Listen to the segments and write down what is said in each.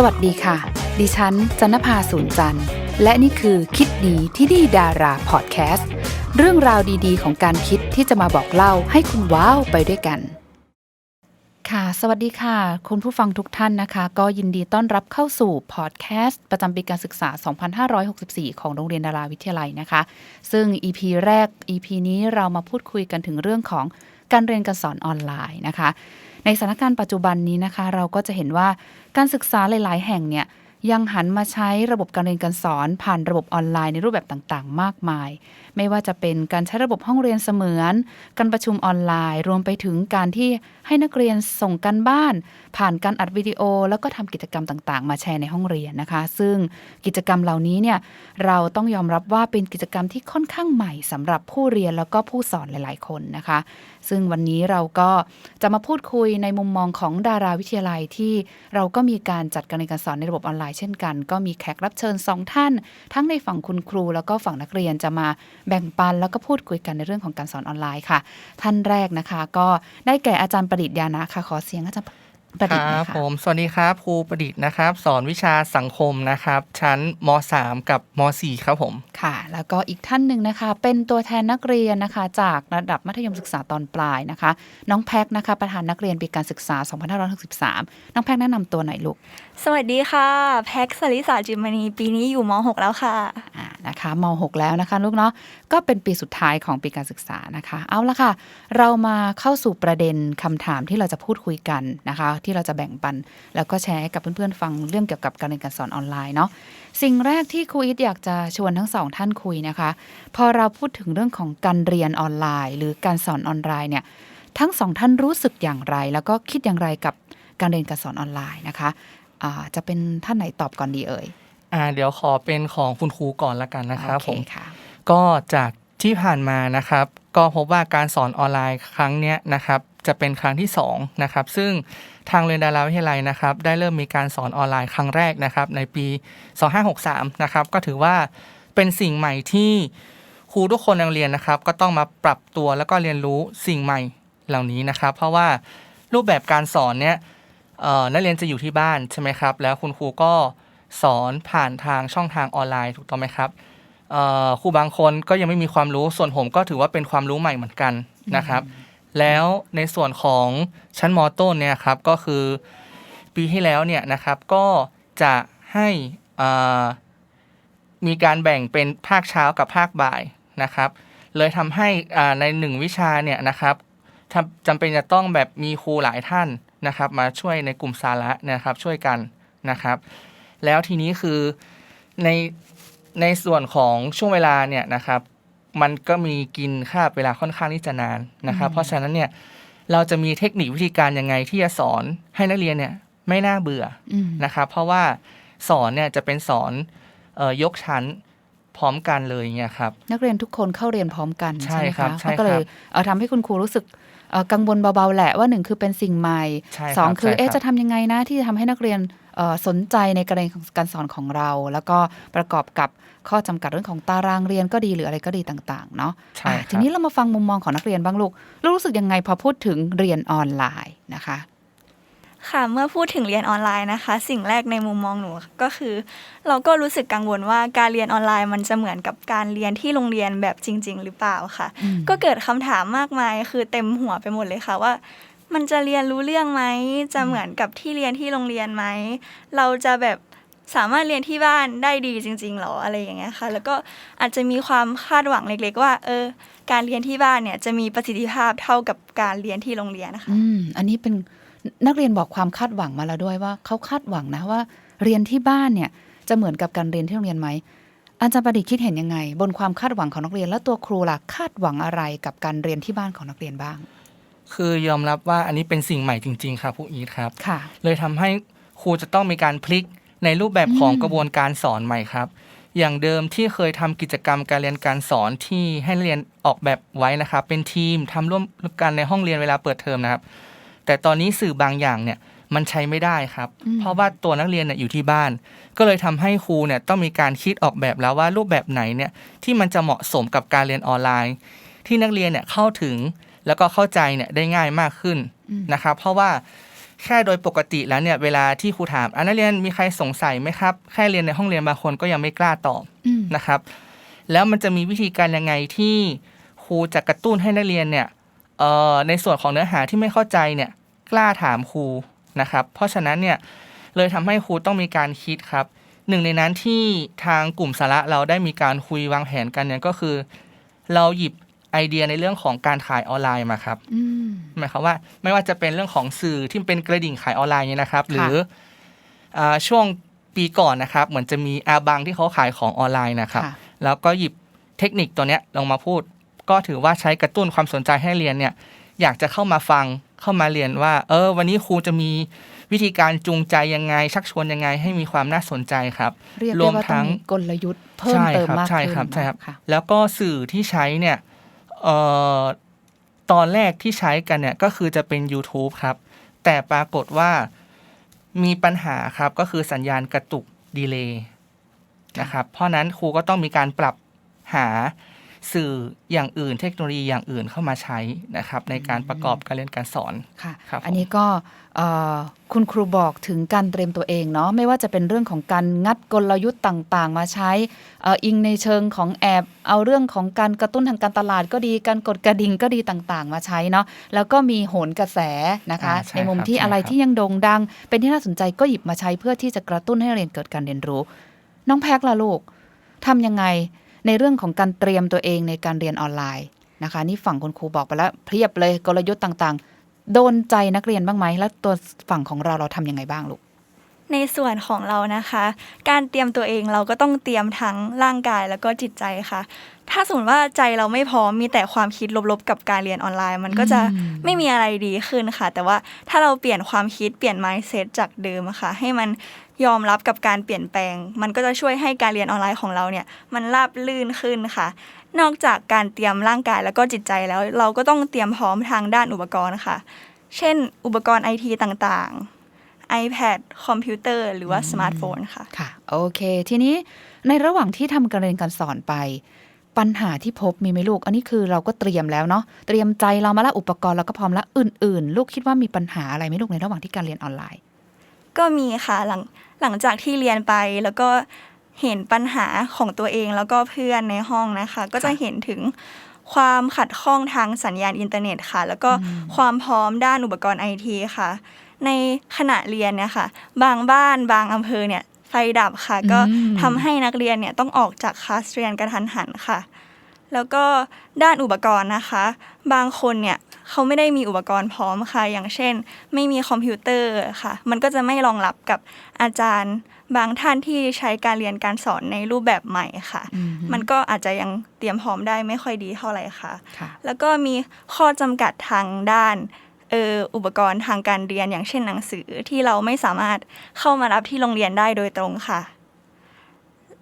สวัสดีค่ะ ดิฉันจันนภาสูนจันทร์ และนี่คือคิดดีที่ดีดาราพอดแคสต์เรื่องราวดีๆ ของการคิดที่จะมาบอกเล่าให้คุณว้าวไปด้วยกัน ค่ะ สวัสดีค่ะ คุณผู้ฟังทุกท่านนะคะ ก็ยินดีต้อนรับเข้าสู่พอดแคสต์ประจำปีการศึกษา 2564 ของโรงเรียนดาราวิทยาลัยนะคะ ซึ่ง EP แรก EP นี้เรามาพูดคุยกันถึงเรื่องของการเรียนการสอนออนไลน์นะคะ ในสถานการณ์ปัจจุบันนี้นะคะ เราก็จะเห็นว่าการศึกษาหลาย ๆ แห่งเนี่ย ยังหันมาใช้ระบบการเรียนการสอนผ่านระบบออนไลน์ในรูปแบบต่างๆ มากมาย ไม่ว่าจะเป็นการใช้ระบบห้องเรียนเสมือน การประชุมออนไลน์ รวมไปถึงการที่ให้นักเรียนส่งกันบ้าน ผ่านการอัดวิดีโอ แล้วก็ทำกิจกรรมต่างๆ มาแชร์ในห้องเรียนนะคะ ซึ่งกิจกรรมเหล่านี้เนี่ยเราต้องยอมรับว่าเป็นกิจกรรมที่ค่อนข้างใหม่สำหรับผู้เรียนแล้วก็ผู้สอนหลาย ๆ คนนะคะ ซึ่งวันนี้เราก็จะมาพูดคุยในมุมมองของดาราวิทยาลัยที่เราก็มีการจัดการเรียนการสอนในระบบออนไลน์เช่นกัน ก็มีแขกรับเชิญสองท่าน ทั้งในฝั่งคุณครูแล้วก็ฝั่งนักเรียนจะมาแบ่งปัน แล้วก็พูดคุยกันในเรื่องของการสอนออนไลน์ค่ะ ท่านแรกนะคะ ก็ได้แก่อาจารย์ประดิษฐ์ยานะค่ะขอเสียงอาจารย์ ประดิษฐ์คหรันะบคะ ผมสวัสดีครับครูประดิษฐ์นะครับ สอนวิชาสังคมนะครับ ชั้นม .3 กับม .4 ครับผม ค่ะ แล้วก็อีกท่านหนึ่งนะคะ เป็นตัวแทนนักเรียนนะคะ จากระดับมัธยมศึกษาตอนปลายนะคะ น้องแพ็กนะคะ ประธานนักเรียนปีการศึกษา 2563 น้องแพ็กแนะนำตัวหน่อยลูกสวัสดีค่ะ แพ็กสลิสาจิมณี ปีนี้อยู่ม .6 แล้วค่ะ อ่า นะคะม .6 แล้วนะคะลูกเนาะก็เป็นปีสุดท้ายของปีการศึกษานะคะ เอาละค่ะ เรามาเข้าสู่ประเด็นคำถามที่เราจะพูดคุยกันนะคะ ที่เราจะแบ่งปัน แล้วก็แชร์ให้กับเพื่อนๆฟังเรื่องเกี่ยวกับการเรียนการสอนออนไลน์เนาะสิ่งแรกที่ครูอิทอยากจะชวนทั้งสองท่านคุยนะคะ พอเราพูดถึงเรื่องของการเรียนออนไลน์ หรือการสอนออนไลน์เนี่ยทั้งสองท่านรู้สึกอย่างไร แล้วก็คิดอย่างไรกับการเรียนการสอนออนไลน์นะคะจะเป็นท่านไหนตอบก่อนดีเอ่ย อ่าเดี๋ยวขอเป็นของคุณครูก่อนละกันนะครับโอเคผมค่ะก็จากที่ผ่านมานะครับ ก็พบว่าการสอนออนไลน์ครั้งเนี้ยนะครับจะเป็นครั้งที่2นะครับซึ่งทางเรียนดาราวิทยาลัยนะครับ ได้เริ่มมีการสอนออนไลน์ครั้งแรกนะครับ ในปี 2563นะครับก็ถือว่าเป็นสิ่งใหม่ที่ครูทุกคนในโรงเรียนนะครับ ก็ต้องมาปรับตัวแล้วก็เรียนรู้สิ่งใหม่เหล่านี้นะครับ เพราะว่ารูปแบบการสอนเนี้ยเอ่อนักเรียนจะอยู่ที่บ้านใช่ไหมครับ แล้วคุณครูก็ สอนผ่านทางช่องทางออนไลน์ถูกต้องไหมครับเอ่อครูบางคนก็ยังไม่มีความรู้ส่วนผมก็ถือว่าเป็นความรู้ใหม่เหมือนกันนะครับ แล้วในส่วนของชั้นมต้นเนี่ยครับก็คือปีที่แล้วเนี่ยนะครับก็จะให้อ่ามีการแบ่งเป็นภาคเช้ากับภาคบ่ายนะครับ เลยทำให้อ่าในหนึ่งวิชาเนี่ยนะครับทำจำเป็นจะต้องแบบมีครูหลายท่านนะครับ มาช่วยในกลุ่มสาระนะครับช่วยกันนะครับ แล้วทีนี้คือในในส่วนของช่วงเวลาเนี่ยนะครับ มันก็มีกินค่าบเวลาค่อนข้างที่จะนานนะครับ เพราะฉะนั้นเนี่ยเราจะมีเทคนิควิธีการยังไงที่จะสอนให้นักเรียนเนี่ยไม่น่าเบื่ออืมนะครับ เพราะว่าสอนเนี่ยจะเป็นสอนเออยกชั้นพร้อมกันเลยเงี้ยครับ นักเรียนทุกคนเข้าเรียนพร้อมกันใช่ใช่ไหมครัคะบใช่มันก็เลยเอ่อทำให้คุณครูรู้สึกเอ่อ กังวลเบาๆแหละว่าหนึ่งคือเป็นสิ่งใหม่ใช่ครับสองคือใช่ครับเอ๊ะจะทำยังไงนะที่จะทำให้นักเรียนเอ่อสนใจในการเรียนของการสอนของเรา แล้วก็ประกอบกับข้อจำกัดเรื่องของตารางเรียนก็ดีหรืออะไรก็ดีต่างๆเนาะใช่อะครับทีนี้เรามาฟังมุมมองของนักเรียนบ้างลูกลูกรู้สึกยังไงพอพูดถึงเรียนออนไลน์นะคะ ค่ะเมื่อพูดถึงเรียนออนไลน์นะคะ สิ่งแรกในมุมมองหนูก็คือ เราก็รู้สึกกังวลว่าการเรียนออนไลน์มันจะเหมือนกับการเรียนที่โรงเรียนแบบจริง ๆ หรือเปล่าค่ะอืมก็เกิดคำถามมากมาย คือเต็มหัวไปหมดเลยค่ะว่า มันจะเรียนรู้เรื่องไหมจะเหมือนกับที่เรียนที่โรงเรียนไหมเราจะแบบสามารถเรียนที่บ้านได้ดีจริงๆหรออะไรอย่างเงี้ยค่ะ แล้วก็อาจจะมีความคาดหวังเล็ก ๆ ว่า เออ การเรียนที่บ้านเนี่ยจะมีประสิทธิภาพเท่ากับการเรียนที่โรงเรียนนะคะอืมอันนี้เป็น นักเรียนบอกความคาดหวังมาแล้วด้วยว่าเขาคาดหวังนะว่า เรียนที่บ้านเนี่ยจะเหมือนกับการเรียนที่โรงเรียนไหมอาจารย์ประดิษฐ์คิดเห็นยังไง บนความคาดหวังของนักเรียน แล้วตัวครูล่ะคาดหวังอะไรกับการเรียนที่บ้านของนักเรียนบ้าง คือยอมรับว่าอันนี้เป็นสิ่งใหม่จริง ๆ ครับผู้อีทครับค่ะเลยทำให้ครูจะต้องมีการพลิกในรูปแบบของอืมกระบวนการสอนใหม่ครับ อย่างเดิมที่เคยทำกิจกรรมการเรียนการสอนที่ให้นักเรียนออกแบบไว้นะครับ เป็นทีมทำร่วมกันในห้องเรียนเวลาเปิดเทอมนะครับ แต่ตอนนี้สื่อบางอย่างเนี่ยมันใช้ไม่ได้ครับอืมเพราะว่าตัวนักเรียนเนี่ยอยู่ที่บ้าน ก็เลยทำให้ครูเนี่ยต้องมีการคิดออกแบบแล้วว่ารูปแบบไหนเนี่ยที่มันจะเหมาะสมกับการเรียนออนไลน์ ที่นักเรียนเนี่ยเข้าถึงแล้วก็เข้าใจเนี่ยได้ง่ายมากขึ้นอืมนะครับ เพราะว่าแค่โดยปกติแล้วเนี่ยเวลาที่ครูถามอะนักเรียนมีใครสงสัยไหมครับ แค่เรียนในห้องเรียนบางคนก็ยังไม่กล้าตอบอืมนะครับ แล้วมันจะมีวิธีการยังไงที่ครูจะกระตุ้นให้นักเรียนเนี่ยเอ่อในส่วนของเนื้อหาที่ไม่เข้าใจเนี่ย กล้าถามครูนะครับ เพราะฉะนั้นเนี่ยเลยทำให้ครูต้องมีการคิดครับ หนึ่งในนั้นที่ทางกลุ่มสาระเราได้มีการคุยวางแผนกันเนี่ยก็คือ เราหยิบไอเดียในเรื่องของการขายออนไลน์มาครับอืมหมายความว่าไม่ว่าจะเป็นเรื่องของสื่อที่เป็นกระดิ่งขายออนไลน์เนี่ยนะครับ หรืออาช่วงปีก่อนนะครับ เหมือนจะมีอาบังที่เขาขายของออนไลน์นะครับค่ะแล้วก็หยิบเทคนิคตัวเนี้ยลงมาพูด ก็ถือว่าใช้กระตุ้นความสนใจให้เรียนเนี่ย อยากจะเข้ามาฟัง เข้ามาเรียนว่า เออ วันนี้ครูจะมีวิธีการจูงใจยังไง ชักชวนยังไงให้มีความน่าสนใจครับเรียกรได้วมว่าทั้ต้องงมีกลยุทธ์เพิ่มเติมมากใช่ขึ้นครับใช่ครับค่ะแล้วก็สื่อที่ใช้เนี่ยเอ่อตอนแรกที่ใช้กันเนี่ยก็คือจะเป็น YouTube ครับ แต่ปรากฏว่ามีปัญหาครับก็คือสัญญาณกระตุกดีเลย์นะครับ เพราะนั้นครูก็ต้องมีการปรับหา สื่ออย่างอื่นเทคโนโลยีอย่างอื่นเข้ามาใช้นะครับในการประกอบการเรียนการสอนค่ะครับผมอันนี้ก็เอ่อคุณครูบอกถึงการเตรียมตัวเองเนาะไม่ว่าจะเป็นเรื่องของการงัดกลยุทธ์ต่างๆ มาใช้เอ่ออิงในเชิงของแอบเอาเรื่องของการกระตุ้นทางการตลาดก็ดีการกดกระดิ่งก็ดีต่างๆ มาใช้เนาะแล้วก็มีโหนกระแสนะคะอ่าใช่ในมุมครับที่ใช่อะไรครับที่ยังโด่งดัง เป็นที่น่าสนใจก็หยิบมาใช้เพื่อที่จะกระตุ้นให้เรียนเกิดการเรียนรู้ น้องแพ็กล่ะลูกทำยังไง ในเรื่องของการเตรียมตัวเองในการเรียนออนไลน์นะคะนี่ฝั่งคุณครูบอกไปแล้วเพียบเลยกลยุทธ์ต่างๆ โดนใจนักเรียนบ้างไหมแล้วตัวฝั่งของเราเราทำยังไงบ้างลูกในส่วนของเรานะคะ การเตรียมตัวเองเราก็ต้องเตรียมทั้งร่างกายแล้วก็จิตใจค่ะ ถ้าสมมติว่าใจเราไม่พร้อมมีแต่ความคิดลบๆ กับการเรียนออนไลน์ มันก็จะอืมไม่มีอะไรดีขึ้นค่ะ แต่ว่าถ้าเราเปลี่ยนความคิดเปลี่ยน mindset จากเดิมอะค่ะ ให้มัน ยอมรับกับการเปลี่ยนแปลง มันก็จะช่วยให้การเรียนออนไลน์ของเราเนี่ยมันราบลื่นขึ้นค่ะ นอกจากการเตรียมร่างกายแล้วก็จิตใจแล้ว เราก็ต้องเตรียมพร้อมทางด้านอุปกรณ์ค่ะ เช่น อุปกรณ์ไอทีต่างๆ iPad คอมพิวเตอร์ หรือว่าสมาร์ทโฟนค่ะ ค่ะ โอเค ทีนี้ในระหว่างที่ทำการเรียนการสอนไป ปัญหาที่พบมีไหมลูก อันนี้คือเราก็เตรียมแล้วเนาะ เตรียมใจเรามาแล้วอุปกรณ์เราก็พร้อมแล้วอื่น ๆ ลูกคิดว่ามีปัญหาอะไรไหมลูกในระหว่างที่การเรียนออนไลน์ ก็มีค่ะหลังหลังจากที่เรียนไปแล้วก็เห็นปัญหาของตัวเองแล้วก็เพื่อนในห้องนะคะ ก็จะเห็นถึงความขัดข้องทางสัญญาณอินเทอร์เน็ตค่ะ แล้วก็ความพร้อมด้านอุปกรณ์ไอทีค่ะ ในขณะเรียนเนี่ยค่ะ บางบ้านบางอำเภอเนี่ยไฟดับค่ะ ก็อืมทำให้นักเรียนเนี่ยต้องออกจากคลาสเรียนกระทันหันค่ะ แล้วก็ด้านอุปกรณ์นะคะ บางคนเนี่ยเขาไม่ได้มีอุปกรณ์พร้อมค่ะ อย่างเช่น ไม่มีคอมพิวเตอร์ค่ะ มันก็จะไม่รองรับกับอาจารย์ บางท่านที่ใช้การเรียนการสอนในรูปแบบใหม่ค่ะอืมมันก็อาจจะยังเตรียมพร้อมได้ไม่ค่อยดีเท่าไหร่ค่ะค่ะ แล้วก็มีข้อจำกัดทางด้านเอออุปกรณ์ทางการเรียนอย่างเช่นหนังสือที่เราไม่สามารถเข้ามารับที่โรงเรียนได้โดยตรงค่ะ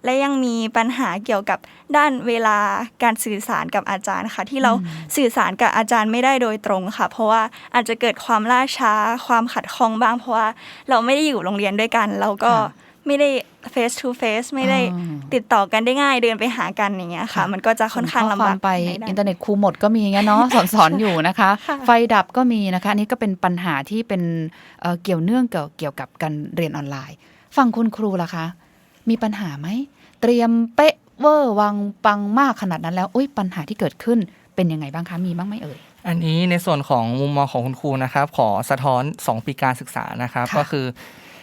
และยังมีปัญหาเกี่ยวกับด้านเวลาการสื่อสารกับอาจารย์ค่ะ ที่เราสื่อสารกับอาจารย์ไม่ได้โดยตรงค่ะ เพราะว่าอาจจะเกิดความล่าช้าความขัดข้องบ้าง เพราะว่าเราไม่ได้อยู่โรงเรียนด้วยกัน เราก็ค่ะไม่ได้ face to face ไม่ได้อ่าติดต่อกันได้ง่ายเดินไปหากันอย่างเงี้ยค่ะค่ะมันก็จะค่อนข้างส่ลำข้บาอกมไปในด้านอินเทอร์เน็ตครูหมดก็มีงั้นเนาะสอนสอนอยู่นะคะค่ะไฟดับก็มีนะคะอันนี้ก็เป็นปัญหาที่เป็นเอ่อเกี่ยวเนื่องเกี่ยวเกี่ยวกับการเรียนออนไลน์ ฝั่งคุณครูล่ะคะ มีปัญหาไหม เตรียมเป๊ะเวอร์วังปังมากขนาดนั้นแล้วอุ้ยปัญหาที่เกิดขึ้นเป็นยังไงบ้างคะมีบ้างไหมเอ่ยอันนี้ในส่วนของมุมมองของคุณครูนะครับ ขอสะท้อน 2 ปีการศึกษานะครับค่ะก็คือ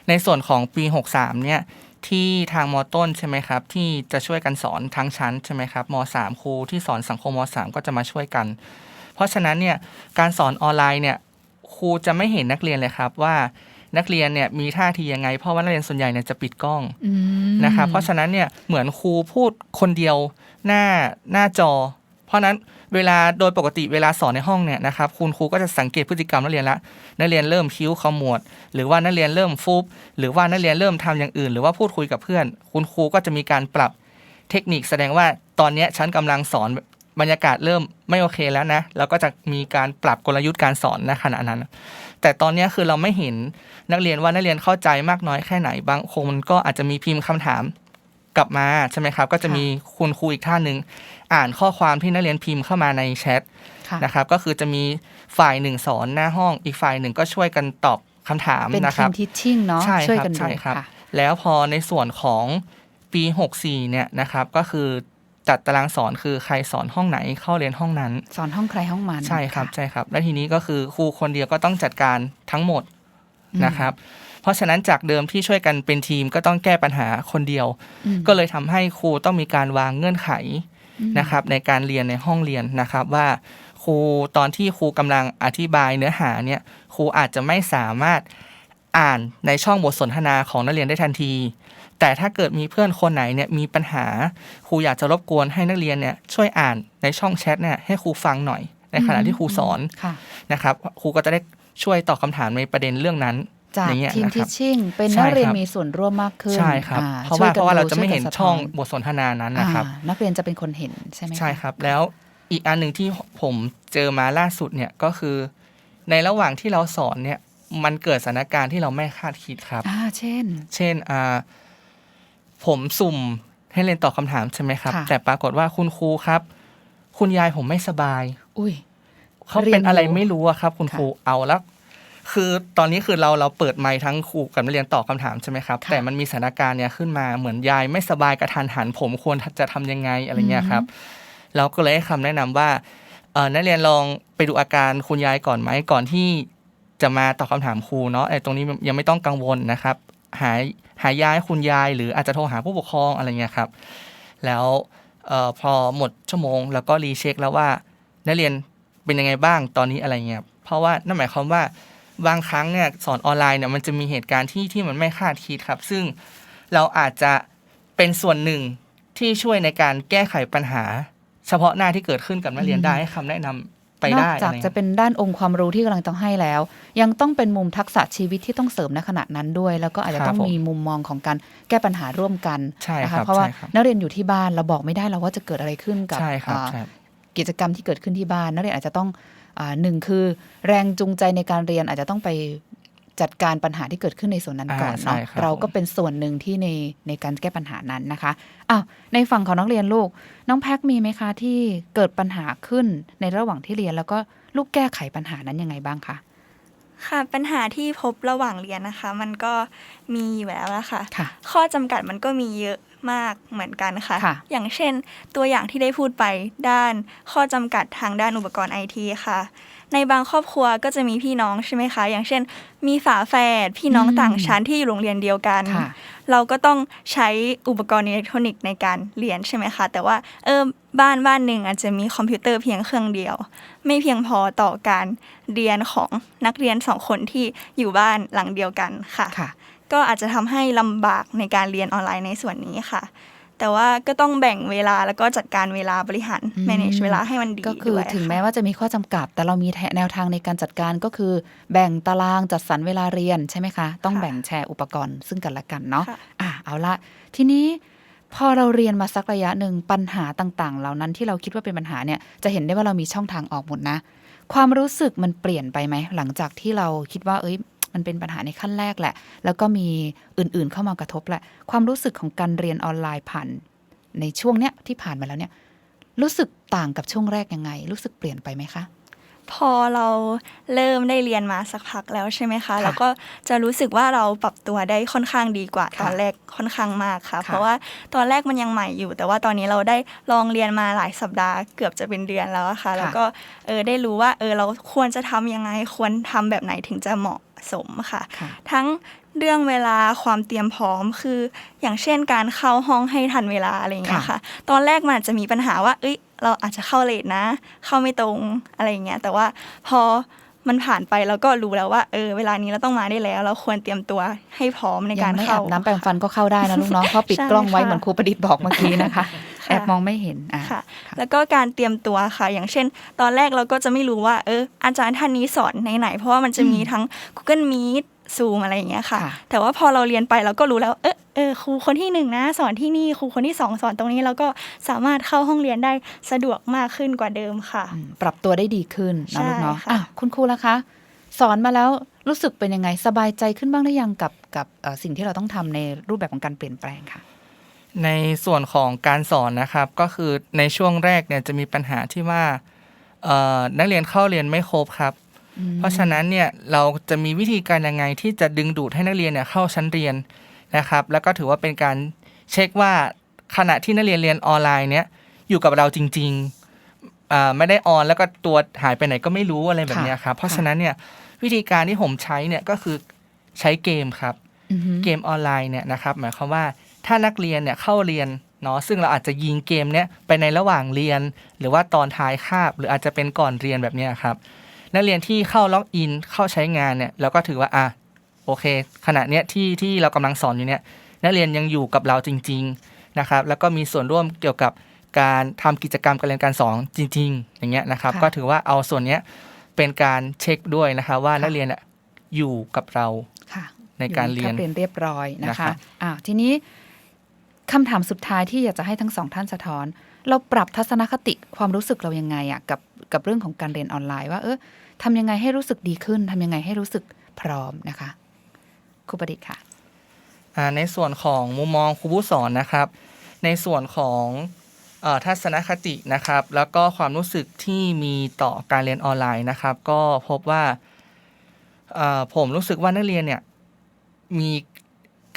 ในส่วนของปี 63 เนี่ยที่ทางมต้นใช่ไหมครับ ที่จะช่วยกันสอนทั้งชั้นใช่ไหมครับม3ครูที่สอนสังคมม3ก็จะมาช่วยกัน เพราะฉะนั้นเนี่ยการสอนออนไลน์เนี่ยครูจะไม่เห็นนักเรียนเลยครับว่า นักเรียนเนี่ยมีท่าทียังไง เพราะว่านักเรียนส่วนใหญ่เนี่ยจะปิดกล้องอืมนะครับเพราะฉะนั้นเนี่ยเหมือนครูพูดคนเดียวหน้าหน้าจอ เพราะฉะนั้นเวลาโดยปกติเวลาสอนในห้องเนี่ยนะครับคุณครูก็จะสังเกตพฤติกรรมนักเรียนละนักเรียนเริ่มคิ้วขมวด หรือว่านักเรียนเริ่มฟุบหรือว่านักเรียนเริ่มทำอย่างอื่น หรือว่าพูดคุยกับเพื่อน คุณครูก็จะมีการปรับเทคนิคแสดงว่าตอนเนี้ยฉันกำลังสอน บรรยากาศเริ่มไม่โอเคแล้วนะแล้วก็จะมีการปรับกลยุทธ์การสอนในขณะนั้น แต่ตอนเนี้ยคือเราไม่เห็นนักเรียนว่านักเรียนเข้าใจมากน้อยแค่ไหนบางคนก็อาจจะมีพิมพ์คำถามกลับมาใช่ไหมครับ ก็จะมีคุณครูอีกท่านหนึ่งอ่านข้อความที่นักเรียนพิมพ์เข้ามาในแชทค่ะนะครับก็คือจะมีฝ่ายหนึ่งสอนหน้าห้องอีกฝ่ายหนึ่งก็ช่วยกันตอบคำถามเป็นนะคทีรับมทิชชิ่งเนาะใช่ช่วยครับกันดูใช่ครับค่ะแล้วพอในส่วนของปี 64เนี่ยนะครับก็คือ จัดตารางสอนคือใครสอนห้องไหนเข้าเรียนห้องนั้น สอนห้องใครห้องมันใช่ครับะใช่ครับ และทีนี้ก็คือครูคนเดียวก็ต้องจัดการทั้งหมดอืมนะครับ เพราะฉะนั้นจากเดิมที่ช่วยกันเป็นทีมก็ต้องแก้ปัญหาคนเดียวอืมก็เลยทำให้ครูต้องมีการวางเงื่อนไขอืมนะครับ ในการเรียนในห้องเรียนนะครับว่าครูตอนที่ครูกำลังอธิบายเนื้อหาเนี่ยครูอาจจะไม่สามารถอ่านในช่องบทสนทนาของนักเรียนได้ทันที แต่ถ้าเกิดมีเพื่อนคนไหนเนี่ยมีปัญหาครูอยากจะรบกวนให้นักเรียนเนี่ยช่วยอ่านในช่องแชทเนี่ยให้ครูฟังหน่อย ในขณะที่ครูสอนค่ะนะครับครูก็จะได้ช่วยตอบคำถามในประเด็นเรื่องนั้นจากอย่างเงี้ยทีมนะคทิรัชบชิ่งเป็นใช่นักเรียนครับมีส่วนร่วมมากขึ้นใช่ครับอ่เพราะว่าช่ยเพกันราะว่าเราดูจะไม่ช่วยกัเห็นสะท้ช่องบทสนทนานั้นนะครับอ่านักเรียนจะเป็นคนเห็นใช่ไหมะใช่ครับ แล้วอีกอันหนึ่งที่ผมเจอมาล่าสุดเนี่ยก็คือ ในระหว่างที่เราสอนเนี่ยมันเกิดสถานการณ์ที่เราไม่คาดคิดครับอ่าเช่น เช่นอ่า ผมสุ่มให้เรียนตอบคำถามใช่ไหมครับ ค่ะ แต่ปรากฏว่าคุณครูครับ คุณยายผมไม่สบาย อุ้ย เขาเรียนเป็นอะไรอยู่ไม่รู้อะครับ คุณค่ะครูเอาแล้ว คือตอนนี้คือเราเราเปิดไมค์ทั้งครูกับนักเรียนตอบคำถามใช่ไหมครับ ค่ะแต่มันมีสถานการณ์เนี่ยขึ้นมาเหมือนยายไม่สบายกระทันหันผมควรจะทำยังไงอะไรเงี้ยครับ เราก็เลยให้คำแนะนำว่าเออนักเรียนลองไปดูอาการคุณยายก่อนไหมก่อนที่จะมาตอบคำถามครูเนาะไอ้ตรงนี้ยังไม่ต้องกังวลนะครับ หา หายาให้คุณยาย หรืออาจจะโทรหาผู้ปกครองอะไรเงี้ยครับ แล้วออพอหมดชั่วโมง แล้วก็รีเช็คแล้วว่านักเรียนเป็นยังไงบ้างตอนนี้อะไรเงี้ยเพราะว่านั่นหมายความว่าบางครั้งเนี่ยสอนออนไลน์เนี่ยมันจะมีเหตุการณ์ที่ที่มันไม่คาดคิดครับ ซึ่งเราอาจจะเป็นส่วนหนึ่งที่ช่วยในการแก้ไขปัญหา เฉพาะหน้าที่เกิดขึ้นกับนักเรียนได้ให้คำแนะนำ ไปนอได้กจากอะไรจะเงี้ยเป็นด้านองค์ความรู้ที่กำลังต้องให้แล้ว ยังต้องเป็นมุมทักษะชีวิตที่ต้องเสริมในขณะนั้นด้วย แล้วก็อาจจะครับต้องผมมีมุมมองของการแก้ปัญหาร่วมกันใช่นะครัคะบเพราะว่าใช่ครับนักเรียนอยู่ที่บ้านเราบอกไม่ได้เราว่าจะเกิดอะไรขึ้นกับใช่ครับอ่าใช่กิจกรรมที่เกิดขึ้นที่บ้านนักเรียนอาจจะต้องอาหนึ่งคือแรงจูงใจในการเรียนอาจจะต้องไป จัดการปัญหาที่เกิดขึ้นในส่วนนั้นก่อนอ่าใช่เนาะครับเราก็ผมเป็นส่วนหนึ่งที่ในในการแก้ปัญหานั้นนะคะอ้าวในฝั่งของนักเรียนลูก น้องแพ็กมีไหมคะที่เกิดปัญหาขึ้นในระหว่างที่เรียน แล้วก็ลูกแก้ไขปัญหานั้นยังไงบ้างคะค่ะปัญหาที่พบระหว่างเรียนนะคะ มันก็มีอยู่แล้วละค่ะค่ะข้อจำกัดมันก็มีเยอะมากเหมือนกันค่ะค่ะอย่างเช่น ตัวอย่างที่ได้พูดไปด้านข้อจำกัดทางด้านอุปกรณ์ไอทีค่ะ ในบางครอบครัวก็จะมีพี่น้องใช่ไหมคะ อย่างเช่น มีฝาแฝดพี่น้องอืมต่างชั้นที่อยู่โรงเรียนเดียวกันค่ะเราก็ต้องใช้อุปกรณ์อิเล็กทรอนิกส์ในการเรียนใช่ไหมคะ แต่ว่าเออบ้านบ้านหนึ่งอาจจะมีคอมพิวเตอร์เพียงเครื่องเดียว ไม่เพียงพอต่อการเรียนของนักเรียนสองคนที่อยู่บ้านหลังเดียวกันค่ะค่ะก็อาจจะทำให้ลำบากในการเรียนออนไลน์ในส่วนนี้ค่ะ แต่ว่าก็ต้องแบ่งเวลาแล้วก็จัดการเวลาบริหารอืม manage เวลาให้มันดีก็คือด้วยถึงค่ะแม้ว่าจะมีข้อจำกัด แต่เรามีแนวทางในการจัดการก็คือ แบ่งตารางจัดสรรเวลาเรียนใช่ไหมคะ ต้องค่ะแบ่งแชร์อุปกรณ์ซึ่งกันและกันเนาะค่ะอะเอาละทีนี้พอเราเรียนมาสักระยะหนึ่งปัญหาต่างๆ เหล่านั้นที่เราคิดว่าเป็นปัญหาเนี่ยจะเห็นได้ว่าเรามีช่องทางออกหมดนะ ความรู้สึกมันเปลี่ยนไปไหมหลังจากที่เราคิดว่าเอ้ย มันเป็นปัญหาในขั้นแรกแหละ แล้วก็มีอื่นๆเข้ามากระทบแหละ ความรู้สึกของการเรียนออนไลน์ผ่านในช่วงเนี้ยที่ผ่านมาแล้วเนี่ยรู้สึกต่างกับช่วงแรกยังไง รู้สึกเปลี่ยนไปไหมคะพอเราเริ่มได้เรียนมาสักพักแล้วใช่ไหมคะค่ะแล้วก็จะรู้สึกว่าเราปรับตัวได้ค่อนข้างดีกว่าค่ะตอนแรกค่อนข้างมากค่ะค่ะ เพราะว่าตอนแรกมันยังใหม่อยู่ แต่ว่าตอนนี้เราได้ลองเรียนมาหลายสัปดาห์เกือบจะเป็นเดือนแล้วอะค่ะ แล้วก็เออได้รู้ว่าเออเราควรจะทำยังไงควรทำแบบไหนถึงจะเหมาะ สมค่ะค่ะ ทั้งเรื่องเวลาความเตรียมพร้อมคือ อย่างเช่นการเข้าห้องให้ทันเวลาอะไรอย่างเงี้ยค่ะค่ะ ตอนแรกมันอาจจะมีปัญหาว่า เอ้ย เราอาจจะเข้าเลทนะ เข้าไม่ตรงอะไรอย่างเงี้ยแต่ว่าพอมันผ่านไปเราก็รู้แล้วว่าเออเวลานี้เราต้องมาได้แล้ว เราควรเตรียมตัวให้พร้อมในยัการงไม่เข้าอาบน้ำแปรงฟันก็เข้าได้นะลูกเนาะเพราะปิดใช่กล้องไว้ค่ะเหมือนครูประดิษฐ์บอกเมื่อกี้นะคะค่ะ แอบมองไม่เห็นอะค่ะ แล้วก็การเตรียมตัวค่ะ อย่างเช่น ตอนแรกเราก็จะไม่รู้ว่า เออ อาจารย์ท่านนี้สอนไหนๆเพราะว่ามันจะมีอืมทั้ง Google Meet Zoom อะไรอย่างเงี้ยค่ะค่ะ แต่ว่าพอเราเรียนไปเราก็รู้แล้ว เออเออครูคนที่หนึ่งนะสอนที่นี่ครูคนที่สองสอนตรงนี้แล้วก็สามารถเข้าห้องเรียนได้สะดวกมากขึ้นกว่าเดิมค่ะอืมปรับตัวได้ดีขึ้นนะใช่ลูกเนาะค่ะอะคุณครูล่ะคะ สอนมาแล้วรู้สึกเป็นยังไงสบายใจขึ้นบ้างหรือยังกับกับเอ่อสิ่งที่เราต้องทำในรูปแบบของการเปลี่ยนแปลงค่ะ ในส่วนของการสอนนะครับก็คือในช่วงแรกเนี่ยจะมีปัญหาที่ว่าเอ่อนักเรียนเข้าเรียนไม่ครบครับอืมเพราะฉะนั้นเนี่ยเราจะมีวิธีการยังไงที่จะดึงดูดให้นักเรียนเนี่ยเข้าชั้นเรียนนะครับ แล้วก็ถือว่าเป็นการเช็คว่าขณะที่นักเรียนเรียนออนไลน์เนี่ยอยู่กับเราจริงๆอ่าไม่ได้ออนแล้วก็ตัวหายไปไหนก็ไม่รู้อะไรแบบเนี้ยครับเพราะฉะนั้นเนี่ยวิธีการที่ผมใช้เนี่ยก็คือใช้เกมครับอือฮึเกมออนไลน์เนี่ยนะครับ หมายความว่า ถ้านักเรียนเนี่ยเข้าเรียนเนาะซึ่งเราอาจจะยิงเกมเนี้ยไปในระหว่างเรียน หรือว่าตอนท้ายคาบ หรืออาจจะเป็นก่อนเรียนแบบเนี้ยครับนักเรียนที่เข้าล็อกอินเข้าใช้งานเนี่ยเราก็ถือว่าอะโอเค ขณะเนี้ยที่ที่เรากำลังสอนอยู่เนี่ยนักเรียนยังอยู่กับเราจริง ๆนะครับ แล้วก็มีส่วนร่วมเกี่ยวกับการทำกิจกรรมการเรียนการสอนจริง ๆ อย่างเงี้ยนะครับค่ะก็ถือว่าเอาส่วนเนี้ยเป็นการเช็คด้วยนะครับว่าค่ะนักเรียนน่ะอยู่กับเราค่ะในการเรียนอใคบเรียนเรียบร้อยนะนะครัคะบอ้าวทีนี้ คำถามสุดท้ายที่อยากจะให้ทั้งสองท่านสะท้อน เราปรับทัศนคติความรู้สึกเรายังไงอะกับกับเรื่องของการเรียนออนไลน์ว่า เออทำยังไงให้รู้สึกดีขึ้นทำยังไงให้รู้สึกพร้อมนะคะครูประดิษฐ์ค่ะในส่วนของมุมมองครูผู้สอนนะครับ ในส่วนของอทัศนคตินะครับ แล้วก็ความรู้สึกที่มีต่อการเรียนออนไลน์นะครับ ก็พบว่าผมรู้สึกว่านักเรียนเนี่ยมี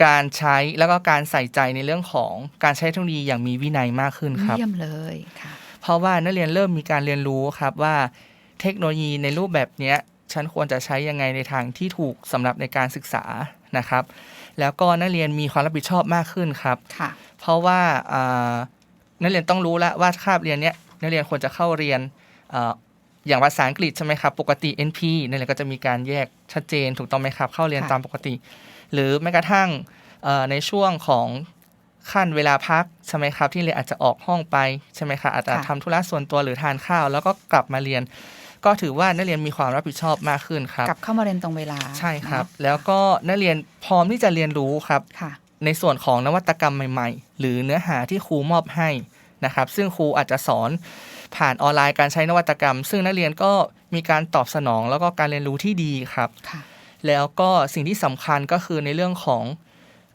การใช้แล้วก็การใส่ใจในเรื่องของการใช้เทคโนโลยีอย่างมีวินัยมากขึ้นครับเยี่ยมเลยค่ะ เพราะว่านักเรียนเริ่มมีการเรียนรู้ครับว่าเทคโนโลยีในรูปแบบเนี้ยฉันควรจะใช้ยังไงในทางที่ถูกสำหรับในการศึกษานะครับ แล้วก็นักเรียนมีความรับผิดชอบมากขึ้นครับค่ะ เพราะว่าอ่านักเรียนต้องรู้แล้วว่าคาบเรียนเนี้ยนักเรียนควรจะเข้าเรียนอ่าอย่างภาษาอังกฤษใช่ไหมครับ ปกติ NP นักเรียนก็จะมีการแยกชัดเจนถูกต้องไหมครับ เข้าเรียนค่ะตามปกติ หรือแม้กระทั่งเอ่อในช่วงของขั้นเวลาพักใช่ไหมครับ ที่เรียนอาจจะออกห้องไปใช่ไหมครับอาจจะทำธุระส่วนตัวหรือทานข้าว แล้วก็กลับมาเรียน ก็ถือว่านักเรียนมีความรับผิดชอบมากขึ้นครับ กลับเข้ามาเรียนตรงเวลาใช่ครับเนอะแล้วก็นักเรียนพร้อมที่จะเรียนรู้ครับค่ะในส่วนของนวัตกรรมใหม่ ๆ หรือเนื้อหาที่ครูมอบให้นะครับ ซึ่งครูอาจจะสอนผ่านออนไลน์การใช้นวัตกรรม ซึ่งนักเรียนก็มีการตอบสนองแล้วก็การเรียนรู้ที่ดีครับค่ะ แล้วก็สิ่งที่สำคัญก็คือในเรื่องของ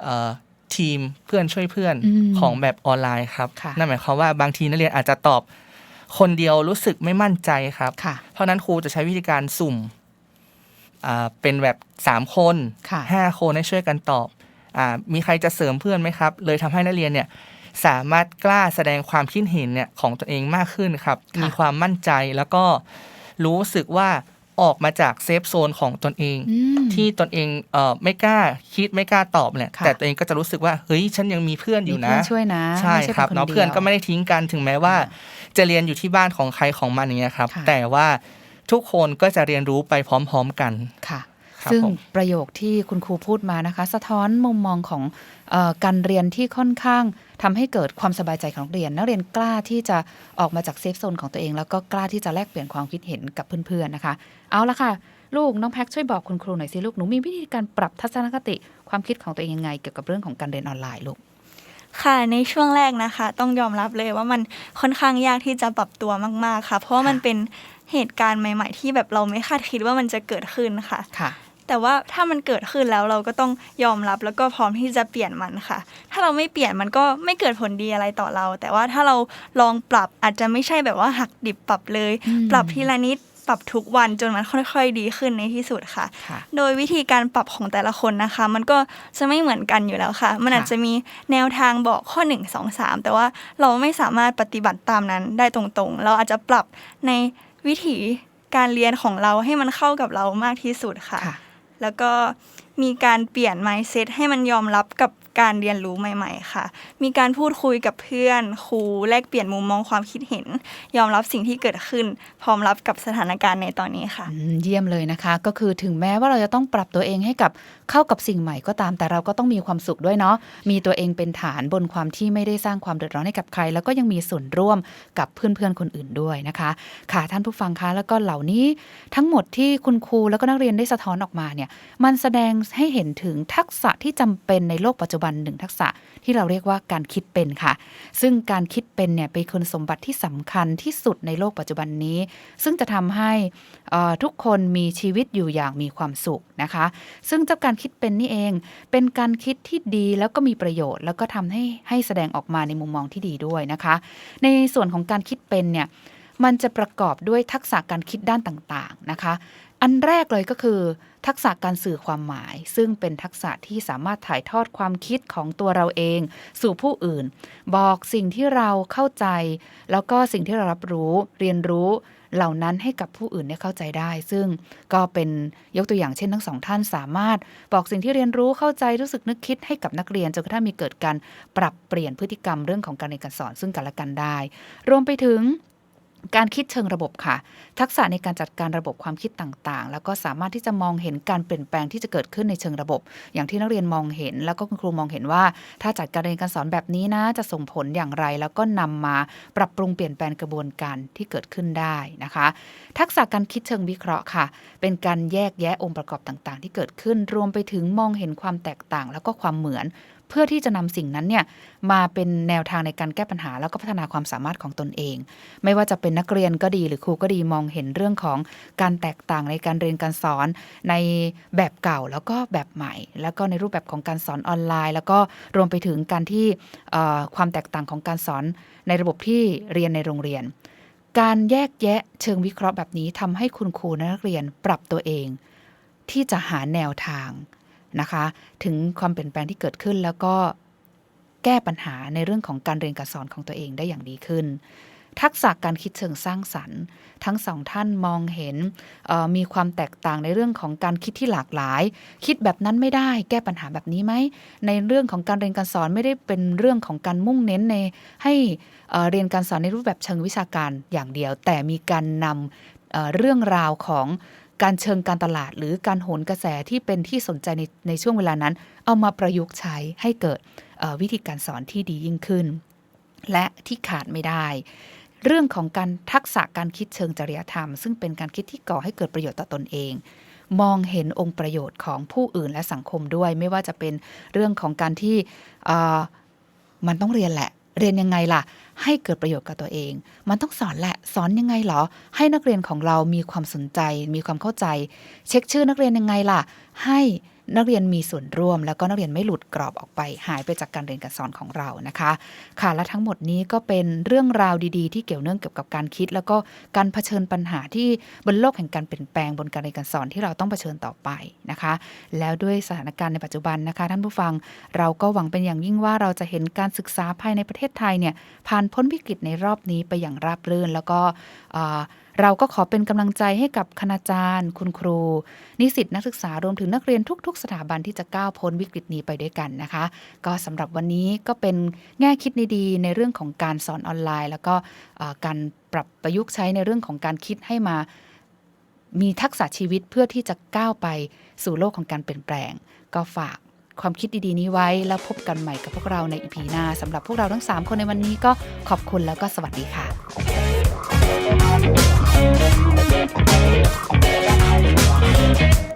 เออทีมเพื่อนช่วยเพื่อนอืมของแบบออนไลน์ครับค่ะนั่นหมายความว่าบางทีนักเรียนอาจจะตอบคนเดียวรู้สึกไม่มั่นใจครับค่ะเพราะฉะนั้นครูจะใช้วิธีการสุ่มอ่าเป็นแบบ3คนค่ะ5คนให้ช่วยกันตอบอามีใครจะเสริมเพื่อนไหมครับ เลยทำให้นักเรียนเนี่ยสามารถกล้าแสดงความคิดเห็นเนี่ยของตัวเองมากขึ้นครับค่ะมีความมั่นใจแล้วก็รู้สึกว่า ออกมาจากเซฟโซนของตนเองอืมที่ตนเองเอ่อไม่กล้าคิดไม่กล้าตอบเนี่ยค่ะแต่ตัวเองก็จะรู้สึกว่าเฮ้ยฉันยังมีเพื่อนอยู่มีนะเพื่อนช่วยนะใช่ไม่ครับป็เนาะดียวเพื่อนก็ไม่ได้ทิ้งกันถึงแม้ว่าค่ะจะเรียนอยู่ที่บ้านของใครของมันอย่างเงี้ยครับค่ะแต่ว่าทุกคนก็จะเรียนรู้ไปพร้อม ๆกันค่ะครับ ซึ่งผมประโยคที่คุณครูพูดมานะคะ สะท้อนมุมมองของเออการเรียนที่ค่อนข้างทำให้เกิดความสบายใจของนักเรียน นักเรียนกล้าที่จะออกมาจากเซฟโซนของตัวเอง แล้วก็กล้าที่จะแลกเปลี่ยนความคิดเห็นกับเพื่อนๆนะคะ เอาละค่ะ ลูกน้องแพ็กช่วยบอกคุณครูหน่อยสิลูกหนูมีวิธีการปรับทัศนคติความคิดของตัวเองยังไง เกี่ยวกับเรื่องของการเรียนออนไลน์ลูกค่ะในช่วงแรกนะคะ ต้องยอมรับเลยว่ามันค่อนข้างยากที่จะปรับตัวมาก ๆ ค่ะ เพราะว่าค่ะมันเป็นเหตุการณ์ใหม่ ๆ ที่แบบเราไม่คาดคิดว่ามันจะเกิดขึ้นค่ะค่ะ แต่ว่าถ้ามันเกิดขึ้นแล้วเราก็ต้องยอมรับแล้วก็พร้อมที่จะเปลี่ยนมันค่ะ ถ้าเราไม่เปลี่ยนมันก็ไม่เกิดผลดีอะไรต่อเรา แต่ว่าถ้าเราลองปรับอาจจะไม่ใช่แบบว่าหักดิบปรับเลยอืมปรับทีละนิดปรับทุกวันจนมันค่อยๆดีขึ้นในที่สุดค่ะค่ะ โดยวิธีการปรับของแต่ละคนนะคะ มันก็จะไม่เหมือนกันอยู่แล้วค่ะ มันอาจจะมีแนวทางบอกข้อ 1 2 3 แต่ว่าเราไม่สามารถปฏิบัติตามนั้นได้ตรงๆ เราอาจจะปรับในวิถีการเรียนของเราให้มันเข้ากับเรามากที่สุดค่ะค่ะ แล้วก็มีการเปลี่ยน mindset ให้มันยอมรับกับ การเรียนรู้ใหม่ ๆ ค่ะ มีการพูดคุยกับเพื่อนครูแลกเปลี่ยนมุมมองความคิดเห็น ยอมรับสิ่งที่เกิดขึ้น พร้อมรับกับสถานการณ์ในตอนนี้ค่ะ เยี่ยมเลยนะคะ ก็คือถึงแม้ว่าเราจะต้องปรับตัวเองให้กับเข้ากับสิ่งใหม่ก็ตาม แต่เราก็ต้องมีความสุขด้วยเนาะมีตัวเองเป็นฐานบนความที่ไม่ได้สร้างความเดือดร้อนให้กับใคร แล้วก็ยังมีส่วนร่วมกับเพื่อนๆคนอื่นด้วยนะคะค่ะท่านผู้ฟังคะแล้วก็เหล่านี้ทั้งหมดที่คุณครูแล้วก็นักเรียนได้สะท้อนออกมาเนี่ยมันแสดงให้เห็นถึงทักษะที่จำเป็นในโลกปัจจุบันบันหนึ่งทักษะที่เราเรียกว่าการคิดเป็นค่ะ ซึ่งการคิดเป็นเนี่ยเป็นคุณสมบัติที่สำคัญที่สุดในโลกปัจจุบันนี้ ซึ่งจะทำให้ทุกคนมีชีวิตอยู่อย่างมีความสุขนะคะ ซึ่งเจ้าการคิดเป็นนี่เอง เป็นการคิดที่ดีแล้วก็มีประโยชน์ แล้วก็ทำให้ให้แสดงออกมาในมุมมองที่ดีด้วยนะคะ ในส่วนของการคิดเป็นเนี่ยมันจะประกอบด้วยทักษะการคิดด้านต่างๆนะคะ อันแรกเลยก็คือ ทักษะการสื่อความหมาย ซึ่งเป็นทักษะที่สามารถถ่ายทอดความคิดของตัวเราเอง สู่ผู้อื่น บอกสิ่งที่เราเข้าใจ แล้วก็สิ่งที่เรารับรู้เรียนรู้เหล่านั้นให้กับผู้อื่นได้เข้าใจได้ ซึ่งก็เป็นยกตัวอย่างเช่นทั้งสองท่านสามารถ บอกสิ่งที่เรียนรู้เข้าใจรู้สึกนึกคิดให้กับนักเรียนจนกระทั่งมีเกิดการปรับเปลี่ยนพฤติกรรมเรื่องของการเรียนการสอนซึ่งกันและกันได้ รวมไปถึง การคิดเชิงระบบค่ะ ทักษะในการจัดการระบบความคิดต่างๆ แล้วก็สามารถที่จะมองเห็นการเปลี่ยนแปลงที่จะเกิดขึ้นในเชิงระบบ อย่างที่นักเรียนมองเห็น แล้วก็คุณครูมองเห็นว่า ถ้าจัดการเรียนการสอนแบบนี้นะ จะส่งผลอย่างไร แล้วก็นำมาปรับปรุงเปลี่ยนแปลงกระบวนการที่เกิดขึ้นได้นะคะ ทักษะการคิดเชิงวิเคราะห์ค่ะ เป็นการแยกแยะองค์ประกอบต่างๆ ที่เกิดขึ้น รวมไปถึงมองเห็นความแตกต่าง แล้วก็ความเหมือน เพื่อที่จะนำสิ่งนั้นเนี่ยมาเป็นแนวทางในการแก้ปัญหา แล้วก็พัฒนาความสามารถของตนเอง ไม่ว่าจะเป็นนักเรียนก็ดีหรือครูก็ดีมองเห็นเรื่องของการแตกต่างในการเรียนการสอนในแบบเก่าแล้วก็แบบใหม่ แล้วก็ในรูปแบบของการสอนออนไลน์ แล้วก็รวมไปถึงการที่ความแตกต่างของการสอนในระบบที่เรียนในโรงเรียน การแยกแยะเชิงวิเคราะห์แบบนี้ทำให้คุณครูนักเรียนปรับตัวเอง ที่จะหาแนวทาง นะคะ ถึงความเปลี่ยนแปลงที่เกิดขึ้น แล้วก็แก้ปัญหาในเรื่องของการเรียนการสอนของตัวเองได้อย่างดีขึ้น ทักษะการคิดเชิงสร้างสรรค์ ทั้งสองท่านมองเห็นออมีความแตกต่างในเรื่องของการคิดที่หลากหลาย คิดแบบนั้นไม่ได้แก้ปัญหาแบบนี้ไหมในเรื่องของการเรียนการสอนไม่ได้เป็นเรื่องของการมุ่งเน้นในให้เออเรียนการสอนในรูปแบบเชิงวิชาการอย่างเดียว แต่มีการนำเออเรื่องราวของ การเชิงการตลาด หรือการโหนกระแสที่เป็นที่สนใจในในช่วงเวลานั้น เอามาประยุกต์ใช้ให้เกิดวิธีการสอนที่ดียิ่งขึ้น และที่ขาดไม่ได้ เรื่องของการทักษะการคิดเชิงจริยธรรม ซึ่งเป็นการคิดที่ก่อให้เกิดประโยชน์ต่อตนเองมองเห็นองค์ประโยชน์ของผู้อื่นและสังคมด้วย ไม่ว่าจะเป็นเรื่องของการที่มันต้องเรียนแหละ เรียนยังไงล่ะ ให้เกิดประโยชน์กับตัวเอง มันต้องสอนแหละ สอนยังไงเหรอ ให้นักเรียนของเรามีความสนใจ มีความเข้าใจ เช็คชื่อนักเรียนยังไงล่ะ ให้ นักเรียนมีส่วนร่วม แล้วก็นักเรียนไม่หลุดกรอบออกไป หายไปจากการเรียนการสอนของเรานะคะค่ะและทั้งหมดนี้ก็เป็นเรื่องราวดีๆ ที่เกี่ยวเนื่องเกี่ยวกับการคิด แล้วก็การเผชิญปัญหาที่บนโลกแห่งการเปลี่ยนแปลงบนการเรียนการสอนที่เราต้องเผชิญต่อไปนะคะ แล้วด้วยสถานการณ์ในปัจจุบันนะคะ ท่านผู้ฟังเราก็หวังเป็นอย่างยิ่งว่าเราจะเห็นการศึกษาภายในประเทศไทยเนี่ยผ่านพ้นวิกฤตในรอบนี้ไปอย่างราบรื่น แล้วก็ เราก็ขอเป็นกำลังใจให้กับคณาจารย์ คุณครู นิสิตนักศึกษารวมถึงนักเรียนทุก ๆ สถาบันที่จะก้าวพ้นวิกฤตนี้ไปด้วยกันนะคะ ก็สำหรับวันนี้ก็เป็นแง่คิดดีๆในเรื่องของการสอนออนไลน์ แล้วก็การปรับประยุกต์ใช้ในเรื่องของการคิดให้มามีทักษะชีวิตเพื่อที่จะก้าวไปสู่โลกของการเปลี่ยนแปลง ก็ฝากความคิดดีๆนี้ไว้แล้วพบกันใหม่กับพวกเราในอีพีหน้าสำหรับพวกเราทั้ง 3 คนในวันนี้ก็ขอบคุณแล้วก็สวัสดีค่ะ Thank